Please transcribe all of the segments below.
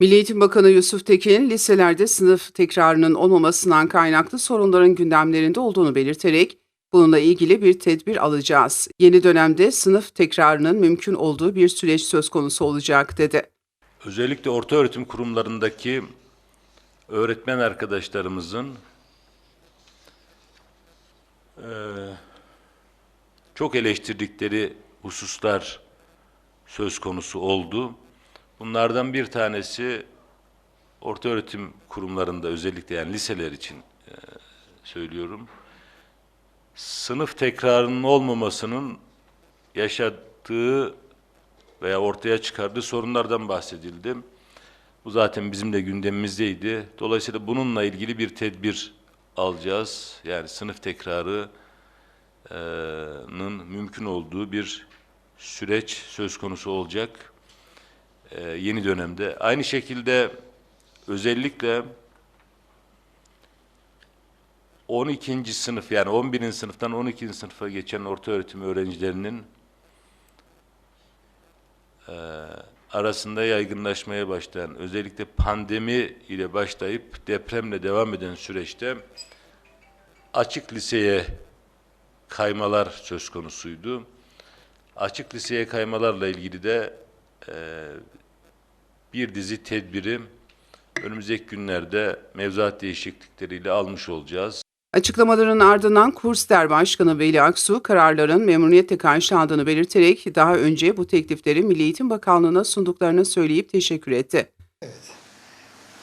Milli Eğitim Bakanı Yusuf Tekin, liselerde sınıf tekrarının olmamasından kaynaklı sorunların gündemlerinde olduğunu belirterek, bununla ilgili bir tedbir alacağız. Yeni dönemde sınıf tekrarının mümkün olduğu bir süreç söz konusu olacak dedi. Özellikle orta öğretim kurumlarındaki öğretmen arkadaşlarımızın eee, çok eleştirdikleri hususlar söz konusu oldu. Bunlardan bir tanesi orta öğretim kurumlarında özellikle yani liseler için eee, söylüyorum. Sınıf tekrarının olmamasının yaşattığı veya ortaya çıkardığı sorunlardan bahsedildi. Bu zaten bizim de gündemimizdeydi. Dolayısıyla bununla ilgili bir tedbir alacağız. Yani sınıf tekrarının mümkün olduğu bir süreç söz konusu olacak e, yeni dönemde. Aynı şekilde özellikle 12. sınıf yani 11. sınıftan 12. sınıfa geçen orta öğretim öğrencilerinin arasında yaygınlaşmaya başlayan, özellikle pandemi ile başlayıp depremle devam eden süreçte açık liseye kaymalar söz konusuydu. Açık liseye kaymalarla ilgili de eee, bir dizi tedbiri önümüzdeki günlerde mevzuat değişiklikleriyle almış olacağız. Açıklamaların ardından Kursder Başkanı Veli Aksu kararların memnuniyetle karşılandığını belirterek daha önce bu teklifleri Milli Eğitim Bakanlığı'na sunduklarını söyleyip teşekkür etti.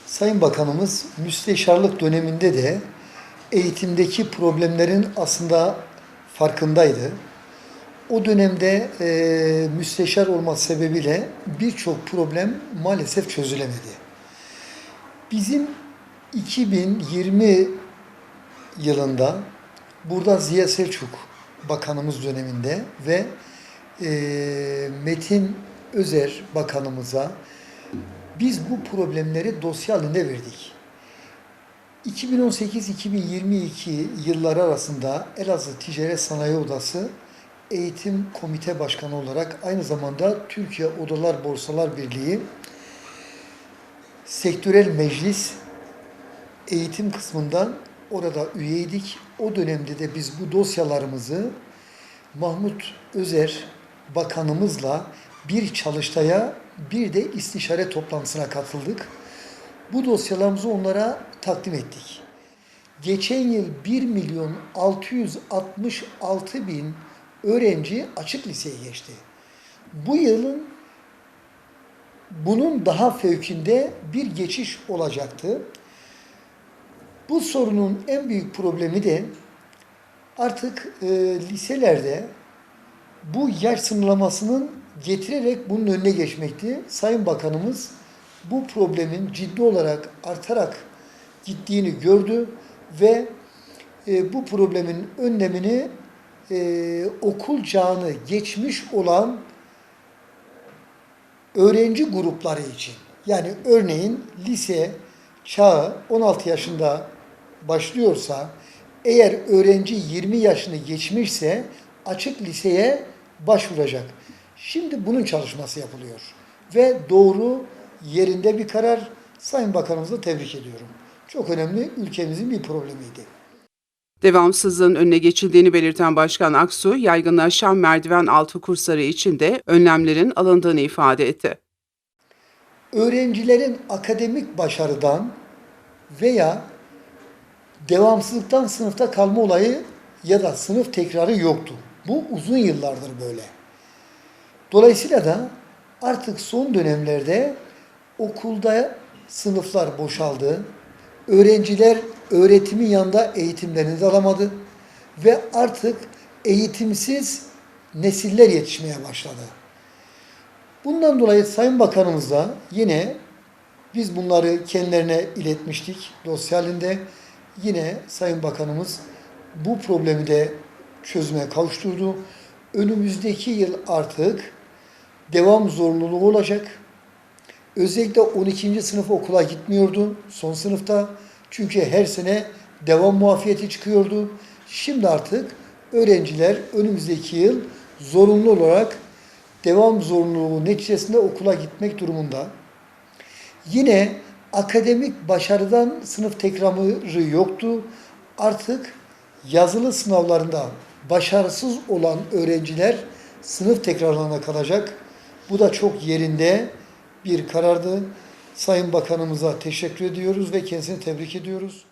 Sayın Bakanımız müsteşarlık döneminde de eğitimdeki problemlerin aslında farkındaydı. O dönemde e, müsteşar olması sebebiyle birçok problem maalesef çözülemedi. Bizim 2020 yılında burada Ziya Selçuk Bakanımız döneminde ve e, Metin Özer Bakanımıza biz bu problemleri dosya halinde verdik. 2018-2022 yılları arasında Elazığ Ticaret Sanayi Odası Eğitim Komite Başkanı olarak aynı zamanda Türkiye Odalar Borsalar Birliği Sektörel Meclis eğitim kısmından orada üyeydik. O dönemde de biz bu dosyalarımızı Mahmut Özer Bakanımızla bir çalıştaya bir de istişare toplantısına katıldık. Bu dosyalarımızı onlara takdim ettik. Geçen yıl 1 milyon 666 bin öğrenci açık liseye geçti. Bu yılın bunun daha fevkinde bir geçiş olacaktı. Bu sorunun en büyük problemi de artık e, liselerde bu yaş sınırlamasının getirerek bunun önüne geçmekti. Sayın Bakanımız bu problemin ciddi olarak artarak gittiğini gördü ve e, bu problemin önlemini e, okul çağını geçmiş olan öğrenci grupları için yani örneğin lise çağı 16 yaşında başlıyorsa eğer öğrenci 20 yaşını geçmişse açık liseye başvuracak. Şimdi bunun çalışması yapılıyor. Ve doğru yerinde bir karar Sayın Bakanımızı tebrik ediyorum. Çok önemli ülkemizin bir problemiydi. Devamsızlığın önüne geçildiğini belirten Başkan Aksu, yaygınlaşan merdiven altı kursları için de önlemlerin alındığını ifade etti. öğrencilerin akademik başarıdan veya devamsızlıktan sınıfta kalma olayı ya da sınıf tekrarı yoktu. Bu uzun yıllardır böyle. Dolayısıyla da artık son dönemlerde okulda sınıflar boşaldı. Öğrenciler öğretimin yanında eğitimlerini de alamadı ve artık eğitimsiz nesiller yetişmeye başladı. Bundan dolayı Sayın Bakanımızla yine biz bunları kendilerine iletmiştik dosya halinde. Yine Sayın Bakanımız bu problemi de çözüme kavuşturdu. Önümüzdeki yıl artık devam zorunluluğu olacak. Özellikle 12. sınıf okula gitmiyordu son sınıfta. Çünkü her sene devam muafiyeti çıkıyordu. Şimdi artık öğrenciler önümüzdeki yıl zorunlu olarak devam zorunluluğu neticesinde okula gitmek durumunda. Yine akademik başarıdan sınıf tekrarı yoktu. Artık yazılı sınavlarında başarısız olan öğrenciler sınıf tekrarlarına kalacak. Bu da çok yerinde bir karardı. Sayın Bakanımıza teşekkür ediyoruz ve kendisini tebrik ediyoruz.